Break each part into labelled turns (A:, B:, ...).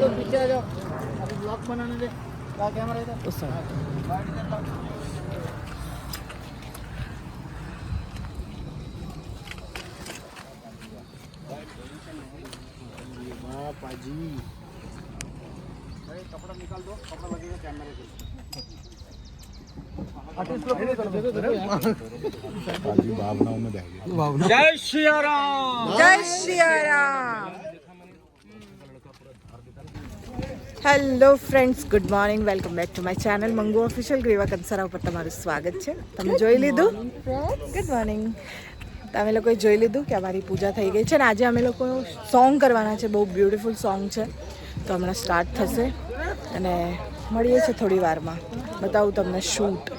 A: हम लोग पीछे आ जाओ अभी ब्लॉग बनाने दे क्या कैमरा इधर
B: उस पापा
A: जी कपड़ा निकाल दो कपड़ा लगेगा कैमरे के
C: जय श्री राम
A: जय Shri Ram
B: hello friends good morning welcome back to my channel Mangu official Griva Kansara ઉપર તમારું સ્વાગત છે તમે જોઈ લીધું ગુડ મોર્નિંગ તમે લોકોએ જોઈ લીધું કે અમારી પૂજા થઈ ગઈ છે ને આજે અમે લોકો સોંગ કરવાના છે બહુ બ્યુટિફુલ સોંગ છે તો હમણાં સ્ટાર્ટ થશે અને મળીએ છીએ થોડી વારમાં બતાવું તમને શૂટ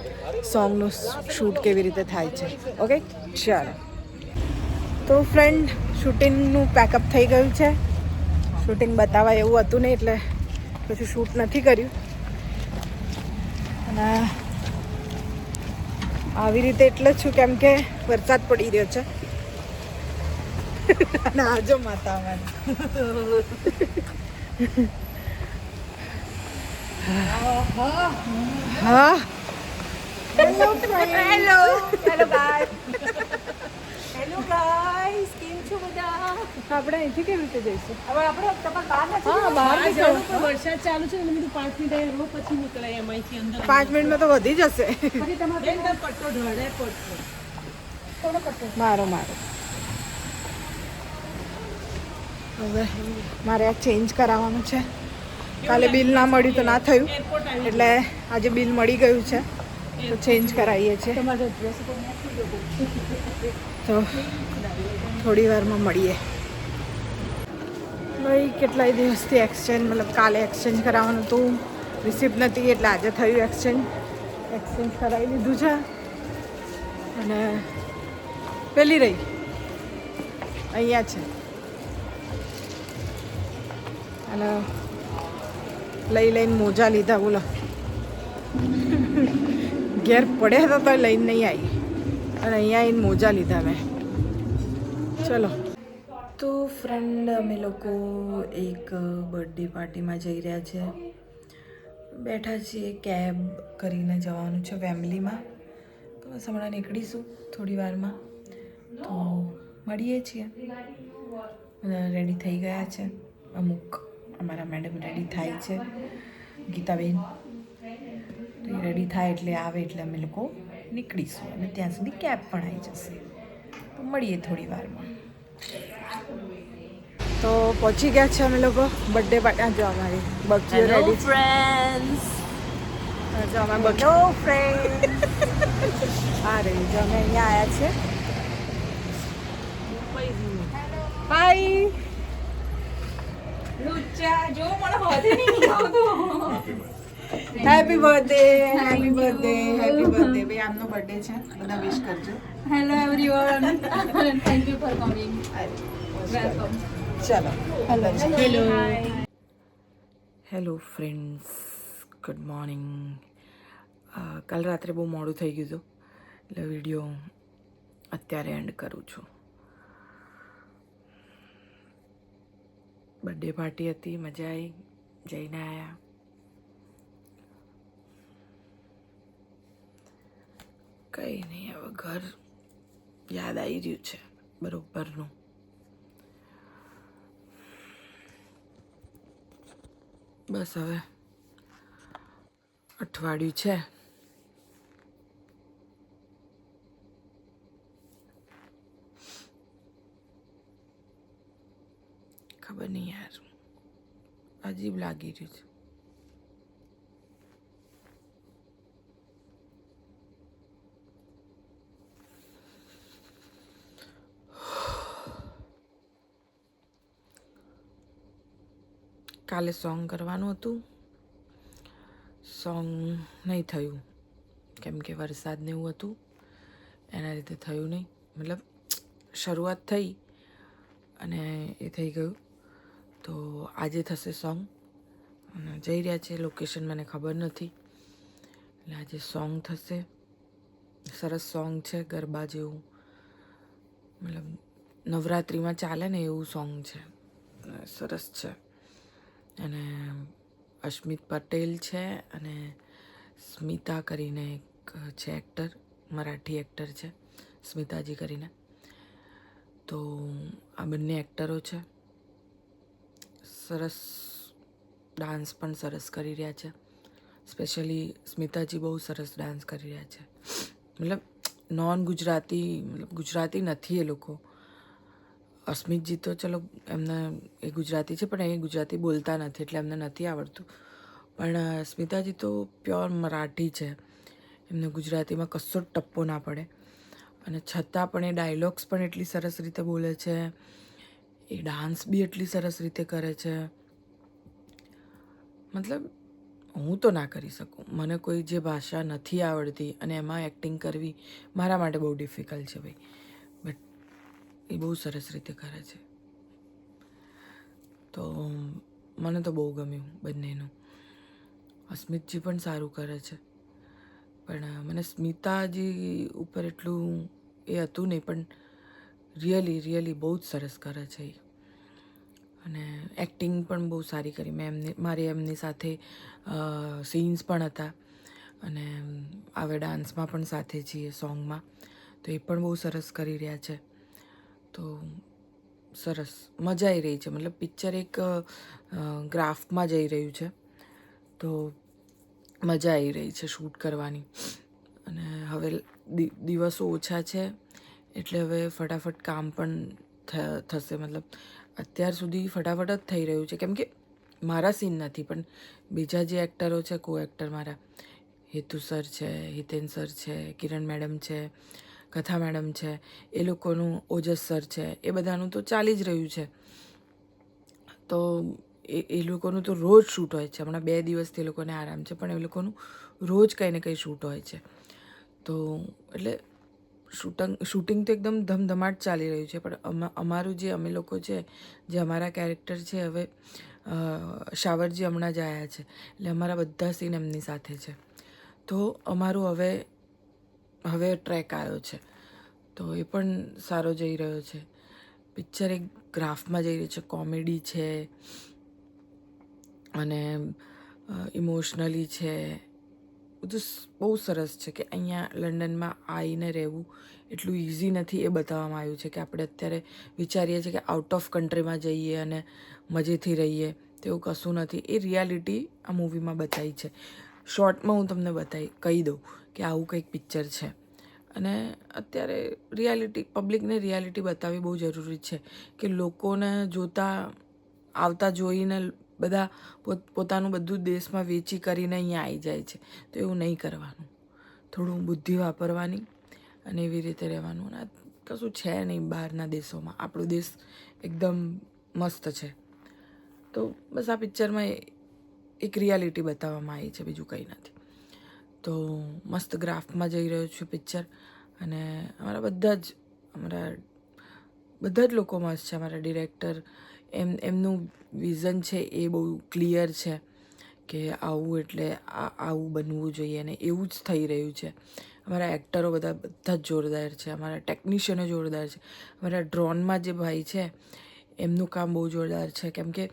B: સોંગનું શૂટ કેવી રીતે થાય છે ઓકે ચાલો તો ફ્રેન્ડ શૂટિંગનું પેકઅપ થઈ ગયું છે શૂટિંગ બતાવાય એવું હતું નહીં એટલે પછી શૂટ નથી કર્યું. અને આવી રીતે એટલે જ છું કેમ કે વરસાદ પડી રહ્યો છે. અને આજો માતા અમારી. હા hello hello hello guys hello guys કેમ છો બધા આપણે અહીંથી કેવી રીતે જઈશું? હવે આપણે તમારે બહાર નથી હા બહાર
D: જવાનું પણ વરસાદ ચાલુ છે એટલે કીધું પાંચ મિનિટ રહો પછી નીકળાય એમાંથી અંદર
B: પાંચ મિનિટમાં તો વધી જશે.
D: બેન, તાર પટ્ટો ઢળે પડશે
B: મારો મારો. હવે મારે આ ચેન્જ કરાવવાનું છે. કાલે બિલ ના મળ્યું તો ના થયું. એટલે આજે બિલ મળી ગયું છે. તો ચેન્જ કરાવીએ છીએ.
D: તમારો
B: તો થોડી વારમાં મળીએ. ભાઈ, કેટલાય દિવસથી એક્સચેન્જ મતલબ કાલે એક્સચેન્જ કરાવવાનું હતું. રિસિપ્ટ નથી, એટલે આજે થયું એક્સચેન્જ એક્સચેન્જ કરાવી લીધું છે. અને પેલી રહી. અહીંયા છે. અને લઈ લઈને મોજા લીધા, બોલો. ઘેર પડ્યા હતા તો લઈને નહીં આવી. અને અહીંયા આવીને મોજા લીધા મેં. ચલો. તો ફ્રેન્ડ અમે લોકો એક બર્થડે પાર્ટીમાં જઈ રહ્યા છે. બેઠા છીએ કેબ કરીને જવાનું છે ફેમિલીમાં તો બસ હમણાં નીકળીશું થોડી વારમાં. તો મળીએ છીએ. રેડી થઈ ગયા છે. અમુક અમારા મેડમ રેડી થાય છે. ગીતાબેન. તો રેડી થાય એટલે આવે એટલે અમે લોકો નીકળીશું. અને ત્યાં સુધી કેબ પણ આવી જશે. તો મળીએ થોડી વારમાં. તો પહોંચી ગયા છે અમે લોકો. બર્થડે પાર્ટી જો અમારી બકીઓ રેડી
D: ફ્રેન્ડ્સ
B: જો અમે બકીઓ ફ્રેન્ડ આ રહી જો અમે અહીંયા આવ્યા છે. હાય
D: લુચ્ચા જો મને હોતી નહીં આવતો.
B: Happy birthday happy birthday happy birthday ભાઈ આમનો બર્થડે છે. બધા વિશ કરજો.
D: Hello everyone thank you for coming welcome
B: ચલો. Hello
D: hello
B: hello friends good morning કાલ રાત્રે બહુ મોડું થઈ ગયું હતું. એટલે વીડિયો અત્યારે એન્ડ કરું છું. બર્થડે પાર્ટી હતી મજા આવી. જઈને આવ્યા કંઈ નહીં, હવે ઘર યાદ આવી રહ્યું છે બરોબરનું. બસ હવે અઠવાડિયું છે. ખબર નહીં યાર, અજીબ લાગી રહ્યું છે. કાલે સોંગ કરવાનું હતું. સોંગ નહીં થયું. કેમ કે વરસાદ ને એવું હતું. એના લીધે થયું નહીં. મતલબ શરૂઆત થઈ અને એ થઈ ગયું. તો આજે થશે સોંગ. અને જઈ રહ્યા છે લોકેશન મને ખબર નથી. એટલે આજે સોંગ થશે. સરસ સોંગ છે, ગરબા જેવું. મતલબ નવરાત્રિમાં ચાલે ને એવું સોંગ છે. સરસ છે.
E: અને અસ્મિત પટેલ છે અને સ્મિતા કરીને એક છે એક્ટર મરાઠી એક્ટર છે, સ્મિતાજી કરીને. તો આ બંને એક્ટરો છે. સરસ ડાન્સ પણ સરસ કરી રહ્યા છે. સ્પેશિયલી સ્મિતાજી બહુ સરસ ડાન્સ કરી રહ્યા છે. મતલબ નોન ગુજરાતી મતલબ ગુજરાતી નથી એ લોકો. અસ્મિતજી તો ચલો, એમને એ ગુજરાતી છે, પણ એ ગુજરાતી બોલતા નથી, એટલે એમને નથી આવડતું. પણ સ્મિતાજી તો પ્યોર મરાઠી છે. એમને ગુજરાતીમાં કશો જ ટપ્પો ના પડે. અને છતાં પણ એ ડાયલોગ્સ પણ એટલી સરસ રીતે બોલે છે. એ ડાન્સ બી એટલી સરસ રીતે કરે છે. મતલબ, હું તો ના કરી શકું. મને કોઈ જે ભાષા નથી આવડતી અને એમાં એક્ટિંગ કરવી મારા માટે બહુ ડિફિકલ્ટ છે ભાઈ. એ બહુ સરસ રીતે કરે છે. તો મને તો બહુ ગમ્યું બંનેનું. અસ્મિતજી પણ સારું કરે છે. પણ મને સ્મિતાજી ઉપર એટલું એ હતું નહીં, પણ રિયલી રિયલી બહુ જ સરસ કરે છે એ. અને એક્ટિંગ પણ બહુ સારી કરી. મેં એમની, મારી એમની સાથે સીન્સ પણ હતા. અને આવે ડાન્સમાં પણ સાથે છીએ સોંગમાં. તો એ પણ બહુ સરસ કરી રહ્યા છે. તો સરસ. મજા આવી રહી છે. મતલબ પિક્ચર એક ગ્રાફમાં જઈ રહ્યું છે. તો મજા આવી રહી છે શૂટ કરવાની. અને હવે દિવસો ઓછા છે એટલે હવે ફટાફટ કામ પણ થશે. મતલબ અત્યાર સુધી ફટાફટ જ થઈ રહ્યું છે. કેમ કે મારા સીન નથી, પણ બીજા જે એક્ટરો છે કો એક્ટર મારા, હેતુ સર છે, હિતેન સર છે, કિરણ મેડમ છે કથા મેડમ છે, એ લોકોનું ઓજસ છે, એ બધાનું તો ચાલી જ રહ્યું છે. તો એ એ લોકોનું તો રોજ શૂટ હોય છે. હમણાં બે દિવસથી એ લોકોને આરામ છે, પણ એ લોકોનું રોજ કંઈ ને કંઈ શૂટ હોય છે. તો એટલે શૂટિંગ શૂટિંગ તો એકદમ ધમધમાટ ચાલી રહ્યું છે, પણ અમા- અમારું જે, અમે લોકો છે, જે અમારા કેરેક્ટર છે, હવે શાવરજી હમણાં જ આવ્યા છે. એટલે અમારા બધા સીન એમની સાથે છે. તો અમારું હવે હવે ટ્રેક આવ્યો છે. તો એ પણ સારો જઈ રહ્યો છે. પિક્ચર એક ગ્રાફમાં જઈ રહ્યું છે. કોમેડી છે. અને ઇમોશનલી છે. બધું બહુ સરસ છે કે અહીંયા લંડનમાં આવીને રહેવું એટલું ઇઝી નથી એ બતાવવામાં આવ્યું છે કે આપણે અત્યારે વિચારીએ છીએ કે આઉટ ઓફ કન્ટ્રીમાં જઈએ અને મજેથી રહીએ. તેવું કશું નથી. એ રિયાલિટી આ મૂવીમાં બતાવી છે. શોર્ટમાં હું તમને બતાવી કહી દઉં. કે આવું કંઈક પિક્ચર છે. અને અત્યારે રિયાલિટી, પબ્લિકને રિયાલિટી બતાવવી બહુ જરૂરી છે કે લોકોને જોતા, આવતા જોઈને બધા પોત, પોતાનું બધું દેશમાં વેચી કરીને અહીંયા આવી જાય છે. તો એવું નહીં કરવાનું. થોડું બુદ્ધિ વાપરવાની અને એવી રીતે રહેવાનું. અને કશું છે નહીં બહારના દેશોમાં. આપણો દેશ એકદમ મસ્ત છે. તો બસ આ પિક્ચરમાં એક રિયાલિટી બતાવવામાં આવી છે, બીજું કંઈ નથી. તો મસ્ત ગ્રાફમાં જઈ રહ્યું છું પિક્ચર. અને અમારા બધા જ, અમારા બધા જ લોકો મસ્ત છે, અમારા ડિરેક્ટર. એમ, એમનું વિઝન છે એ બહુ ક્લિયર છે કે આવું એટલે આવું બનવું જોઈએ અને એવું જ થઈ રહ્યું છે. અમારા એક્ટરો બધા બધા જ જોરદાર છે, અમારા ટેકનિશિયનો જોરદાર છે. અમારા ડ્રોનમાં જે ભાઈ છે, એમનું કામ બહુ જોરદાર છે. કેમ કે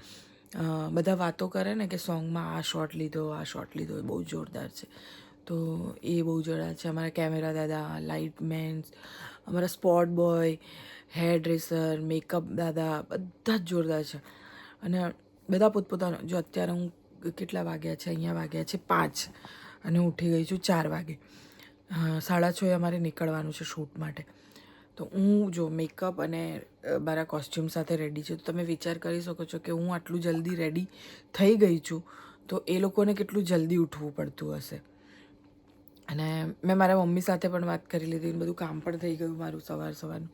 E: બધા વાતો કરે ને કે સોંગમાં આ શોટ લીધો, આ શોટ લીધો, એ બહુ જોરદાર છે. તો એ બહુ જોરદાર છે. અમારા કેમેરા દાદા લાઇટ મેન્સ અમારા spot boy hair dresser makeup દાદા બધા જ જોરદાર છે. અને બધા પોતપોતાનો, જો અત્યારે હું કેટલા વાગ્યા છે? અહીંયા વાગ્યા છે પાંચ અને હું ઉઠી ગઈ છું ચાર વાગે. સાડા સાડા છએ અમારે નીકળવાનું છે શૂટ માટે. તો હું જો મેકઅપ અને મારા કોસ્ચ્યુમ સાથે રેડી છું. તો તમે વિચાર કરી શકો છો કે હું આટલું જલ્દી રેડી થઈ ગઈ છું તો એ લોકોને કેટલું જલ્દી ઉઠવું પડતું હશે. અને મેં મારા મમ્મી સાથે પણ વાત કરી લીધી અને બધું કામ પણ થઈ ગયું મારું સવાર સવારનું.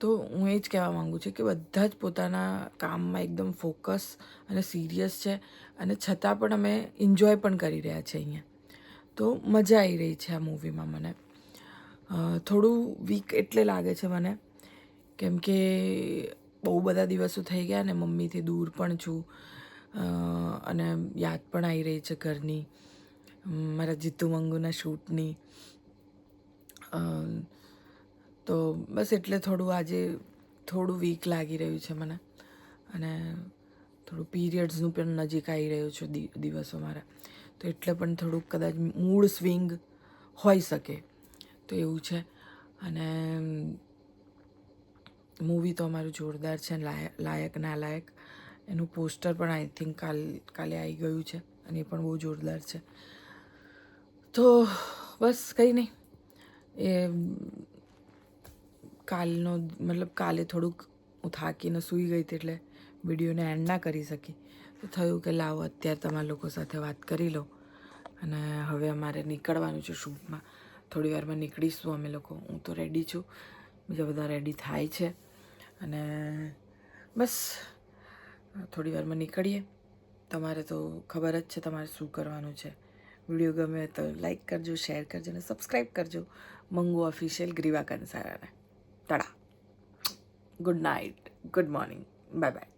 E: તો હું એ જ કહેવા માગું છું કે બધા જ પોતાના કામમાં એકદમ ફોકસ અને સિરિયસ છે અને છતાં પણ અમે એન્જોય પણ કરી રહ્યા છીએ અહીંયા. તો મજા આવી રહી છે આ મૂવીમાં મને. થોડું વીક એટલે લાગે છે મને, કેમ કે બહુ બધા દિવસો થઈ ગયા ને મમ્મીથી દૂર પણ છું. અને યાદ પણ આવી રહી છે ઘરની. મારા જીતુ મંગુના શૂટની. તો બસ એટલે થોડું આજે થોડું વીક લાગી રહ્યું છે મને. અને થોડું પીરિયડ્સનું પણ નજીક આવી રહ્યું છે દિવસો મારા. તો એટલે પણ થોડુંક કદાચ મૂડ સ્વિંગ હોઈ શકે. તો એવું છે. અને મૂવી તો અમારું જોરદાર છે લાયક ના લાયક એનું પોસ્ટર પણ આઈ થિંક કાલ, કાલે આવી ગયું છે અને એ પણ બહુ જોરદાર છે. તો બસ કંઈ નહીં એ, કાલનો મતલબ કાલે થોડુંક હું થાકીને સૂઈ ગઈ હતી એટલે વિડીયોને એન્ડ ના કરી શકી. તો થયું કે લાવો અત્યારે તમારા લોકો સાથે વાત કરી લો અને હવે અમારે નીકળવાનું છે શૂટમાં થોડી વારમાં નીકળીશું અમે લોકો. હું તો રેડી છું. બીજા બધા રેડી થાય છે. અને બસ, થોડી વારમાં નીકળીએ. તમારે તો ખબર જ છે તમારે શું કરવાનું છે. વીડિયો ગમે તો લાઈક કરજો શેર કરજો અને સબસ્ક્રાઈબ કરજો. મંગુ ઓફિશિયલ ગ્રીવા કંસારાને તળા good night good morning bye bye